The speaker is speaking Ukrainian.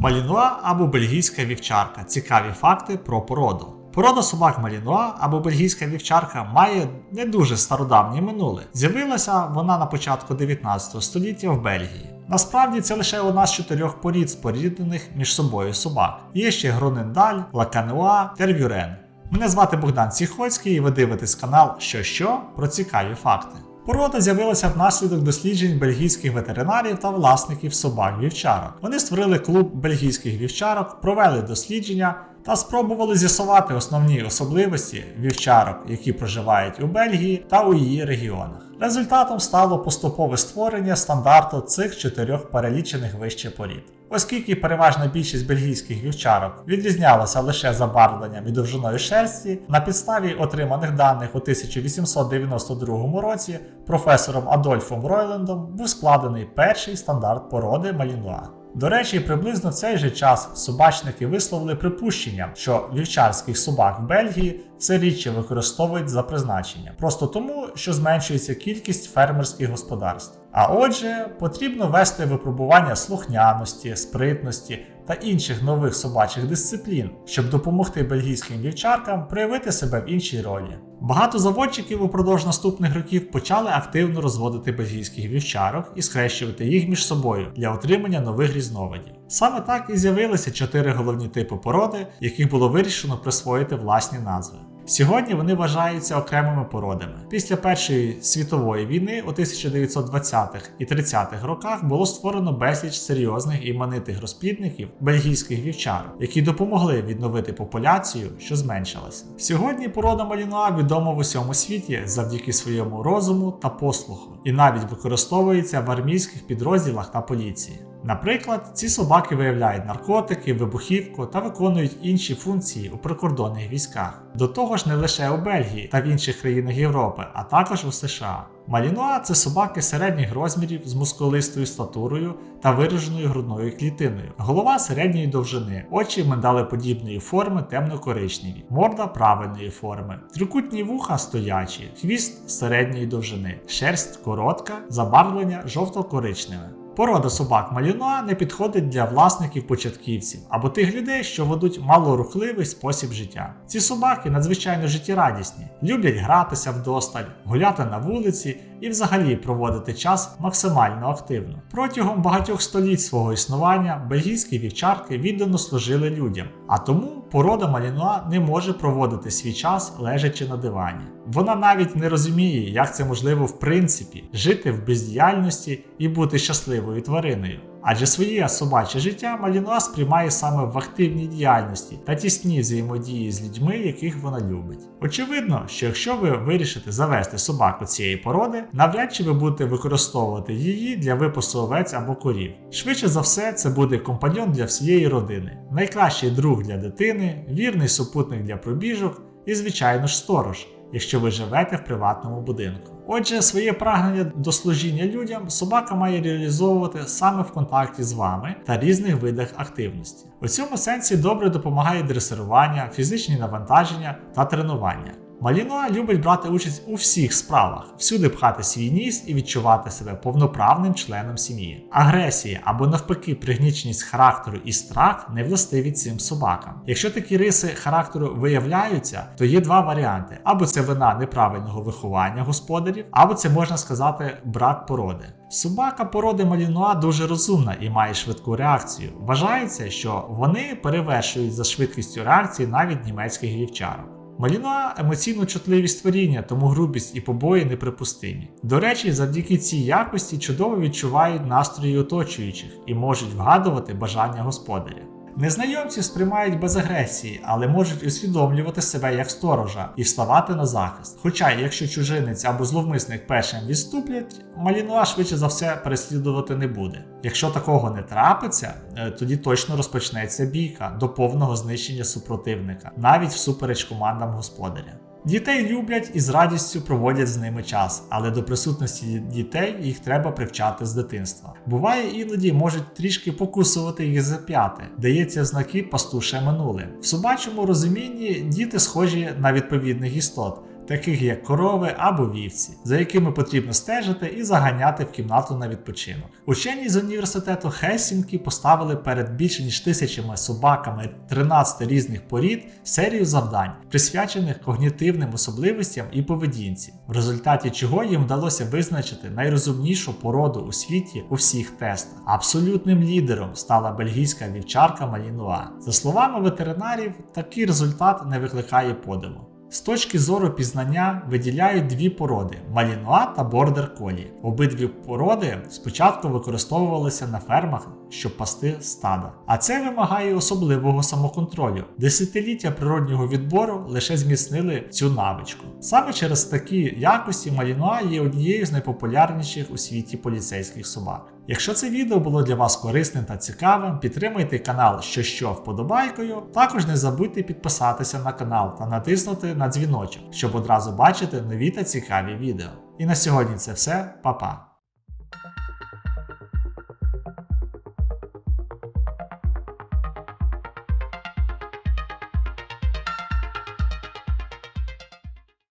Малінуа або бельгійська вівчарка. Цікаві факти про породу. Порода собак Малінуа або бельгійська вівчарка має не дуже стародавнє минуле. З'явилася вона на початку 19 століття в Бельгії. Насправді це лише одна з чотирьох порід споріднених між собою собак. Є ще Гронендаль, Лакануа, Тервюрен. Мене звати Богдан Сіхоцький і ви дивитесь канал Що що про цікаві факти. Порода з'явилася внаслідок досліджень бельгійських ветеринарів та власників собак-вівчарок. Вони створили клуб бельгійських вівчарок, провели дослідження та спробували з'ясувати основні особливості вівчарок, які проживають у Бельгії та у її регіонах. Результатом стало поступове створення стандарту цих чотирьох перелічених вище порід. Оскільки переважна більшість бельгійських вівчарок відрізнялася лише забарвленням і довжиною шерсті, на підставі отриманих даних у 1892 році професором Адольфом Ройлендом був складений перший стандарт породи Малінуа. До речі, приблизно в цей же час собачники висловили припущення, що вівчарських собак в Бельгії все рідше використовують за призначенням, просто тому, що зменшується кількість фермерських господарств. А отже, потрібно вести випробування слухняності, спритності та інших нових собачих дисциплін, щоб допомогти бельгійським вівчаркам проявити себе в іншій ролі. Багато заводчиків упродовж наступних років почали активно розводити бельгійських вівчарок і схрещувати їх між собою для отримання нових різновидів. Саме так і з'явилися чотири головні типи породи, яких було вирішено присвоїти власні назви. Сьогодні вони вважаються окремими породами. Після Першої світової війни у 1920-х і 30-х роках було створено безліч серйозних і іменитих розплідників бельгійських вівчарок, які допомогли відновити популяцію, що зменшилася. Сьогодні порода Малінуа відома в усьому світі завдяки своєму розуму та послуху, і навіть використовується в армійських підрозділах та поліції. Наприклад, ці собаки виявляють наркотики, вибухівку та виконують інші функції у прикордонних військах. До того ж, не лише у Бельгії та в інших країнах Європи, а також у США. Малінуа це собаки середніх розмірів з мускулистою статурою та вираженою грудною клітиною. Голова середньої довжини, очі медалеподібної форми темно-коричневі, морда правильної форми, трикутні вуха стоячі, хвіст середньої довжини, шерсть коротка, забарвлення жовто-коричневе. Порода собак Малінуа не підходить для власників початківців або тих людей, що ведуть малорухливий спосіб життя. Ці собаки надзвичайно життєрадісні, люблять гратися вдосталь, гуляти на вулиці і взагалі проводити час максимально активно. Протягом багатьох століть свого існування бельгійські вівчарки віддано служили людям, а тому порода Малінуа не може проводити свій час лежачи на дивані. Вона навіть не розуміє, як це можливо в принципі жити в бездіяльності і бути щасливою твариною. Адже своє собаче життя Малінуа сприймає саме в активній діяльності та тісній взаємодії з людьми, яких вона любить. Очевидно, що якщо ви вирішите завести собаку цієї породи, навряд чи ви будете використовувати її для випасу овець або корів. Швидше за все, це буде компаньон для всієї родини, найкращий друг для дитини, вірний супутник для пробіжок і, звичайно ж, сторож якщо ви живете в приватному будинку. Отже, своє прагнення до служіння людям собака має реалізовувати саме в контакті з вами та різних видах активності. У цьому сенсі добре допомагає дресирування, фізичні навантаження та тренування. Малінуа любить брати участь у всіх справах, всюди пхати свій ніс і відчувати себе повноправним членом сім'ї. Агресія або навпаки пригніченість характеру і страх не властиві цим собакам. Якщо такі риси характеру виявляються, то є два варіанти: або це вина неправильного виховання господарів, або це можна сказати брак породи. Собака породи Малінуа дуже розумна і має швидку реакцію. Вважається, що вони перевершують за швидкістю реакції навіть німецьких вівчарок. Малінуа емоційно чутливі створіння, тому грубість і побої неприпустимі. До речі, завдяки цій якості чудово відчувають настрої оточуючих і можуть вгадувати бажання господаря. Незнайомці сприймають без агресії, але можуть усвідомлювати себе як сторожа і вставати на захист. Хоча, якщо чужинець або зловмисник першим відступлять, Малінуа швидше за все переслідувати не буде. Якщо такого не трапиться, е, тоді точно розпочнеться бійка до повного знищення супротивника, навіть всупереч командам господаря. Дітей люблять і з радістю проводять з ними час, але до присутності дітей їх треба привчати з дитинства. Буває, іноді можуть трішки покусувати їх за п'яти, дається знаки пастуше минуле. В собачому розумінні діти схожі на відповідних істот. Таких як корови або вівці, за якими потрібно стежити і заганяти в кімнату на відпочинок. Учені з університету Хельсінкі поставили перед більше ніж тисячами собаками 13 різних порід серію завдань, присвячених когнітивним особливостям і поведінці, в результаті чого їм вдалося визначити найрозумнішу породу у світі у всіх тестах. Абсолютним лідером стала бельгійська вівчарка Малінуа. За словами ветеринарів, такий результат не викликає подиву. З точки зору пізнання виділяють дві породи малінуа та бордер колі. Обидві породи спочатку використовувалися на фермах, щоб пасти стада. А це вимагає особливого самоконтролю. Десятиліття природнього відбору лише зміцнили цю навичку. Саме через такі якості малінуа є однією з найпопулярніших у світі поліцейських собак. Якщо це відео було для вас корисним та цікавим, підтримайте канал що що вподобайкою. Також не забудьте підписатися на канал та натиснути на дзвіночок, щоб одразу бачити нові та цікаві відео. І на сьогодні це все, Па-па!